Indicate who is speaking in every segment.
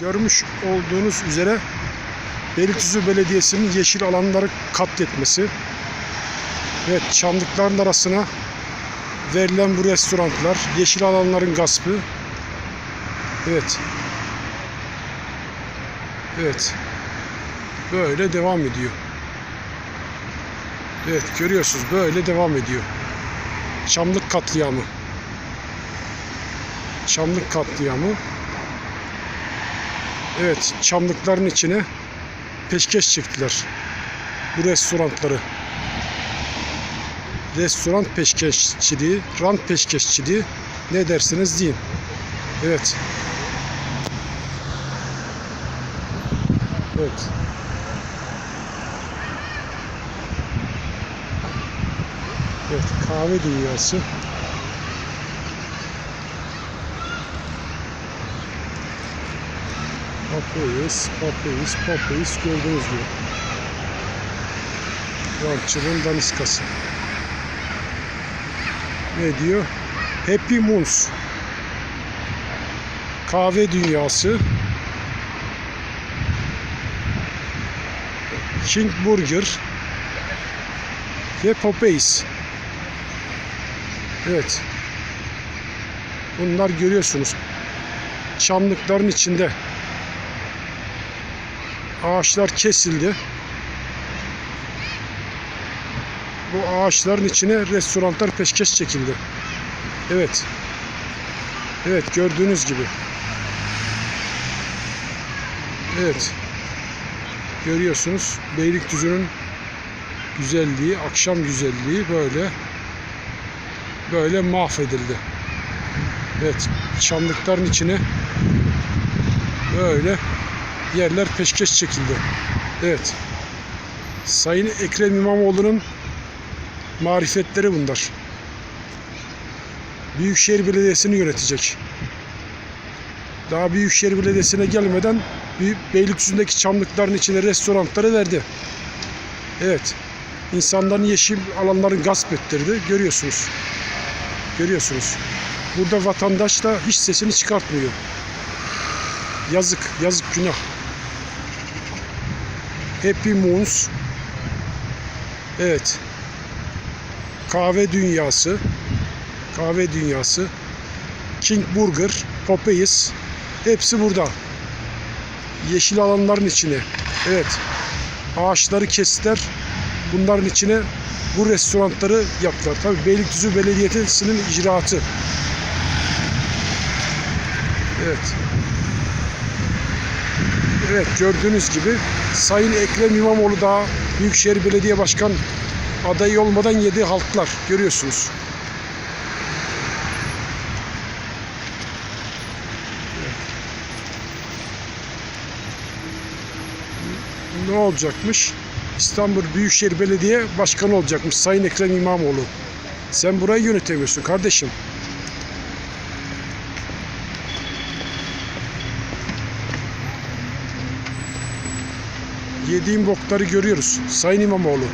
Speaker 1: Görmüş olduğunuz üzere Beylikdüzü Belediyesi'nin yeşil alanları katletmesi. Evet, çamlıkların arasına verilen bu restoranlar, yeşil alanların gaspı. Evet. Evet. Böyle devam ediyor. Evet, görüyorsunuz böyle devam ediyor. Çamlık katliamı. Çamlık katliamı. Evet, çamlıkların içine peşkeş çektiler. Bu restoranları. Restoran peşkeşçiliği, rant peşkeşçiliği ne dersiniz deyin. Evet. Evet. Evet, kahve dünyası. Papayız, papayız, papayız gördüğünüz gibi. Rantçının daniskası. Ne diyor? Happy Moons. Kahve dünyası. King Burger ve Popeyes. Evet. Bunlar görüyorsunuz. Çamlıkların içinde ağaçlar kesildi. Bu ağaçların içine restoranlar peşkeş çekildi. Evet. Evet gördüğünüz gibi. Evet. Görüyorsunuz Beylikdüzü'nün güzelliği, akşam güzelliği böyle böyle mahvedildi. Evet, çamlıkların içine böyle yerler peşkeş çekildi. Evet. Sayın Ekrem İmamoğlu'nun marifetleri bunlar. Büyükşehir Belediyesi'ni yönetecek. Daha Büyükşehir Belediyesi'ne gelmeden Beylikdüzü'ndeki çamlıkların içine restoranları verdi. Evet. İnsanların yeşil alanlarını gasp ettirdi. Görüyorsunuz. Görüyorsunuz. Burada vatandaş da hiç sesini çıkartmıyor. Yazık, yazık günah. Happy Moons. Evet. Kahve dünyası. Kahve dünyası. King Burger, Popeyes. Hepsi burada. Yeşil alanların içine. Evet. Ağaçları kestiler. Bunların içine bu restoranları yaptılar. Tabii Beylikdüzü Belediyesi'nin icraatı. Evet. Evet gördüğünüz gibi Sayın Ekrem İmamoğlu daha Büyükşehir Belediye Başkan adayı olmadan yedi halklar görüyorsunuz. Ne olacakmış? İstanbul Büyükşehir Belediye Başkanı olacakmış Sayın Ekrem İmamoğlu. Sen burayı yönetemiyorsun kardeşim. Yediğin bokları görüyoruz Sayın İmamoğlu.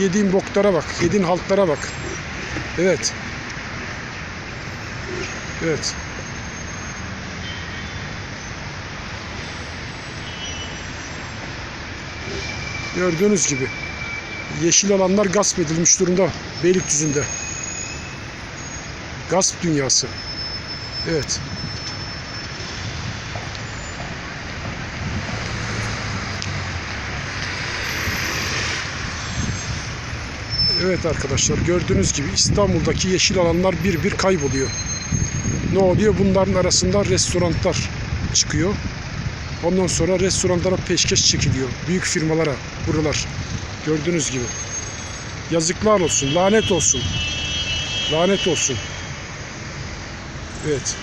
Speaker 1: Yediğin boklara bak, yediğin halklara bak. Evet. Evet. Gördüğünüz gibi yeşil alanlar gasp edilmiş durumda Beylikdüzü'nde. Gasp dünyası. Evet. Evet arkadaşlar gördüğünüz gibi İstanbul'daki yeşil alanlar bir bir kayboluyor. Ne oluyor? Bunların arasında restoranlar çıkıyor. Ondan sonra restoranlara peşkeş çekiliyor. Büyük firmalara buralar. Gördüğünüz gibi. Yazıklar olsun, lanet olsun. Lanet olsun. Evet.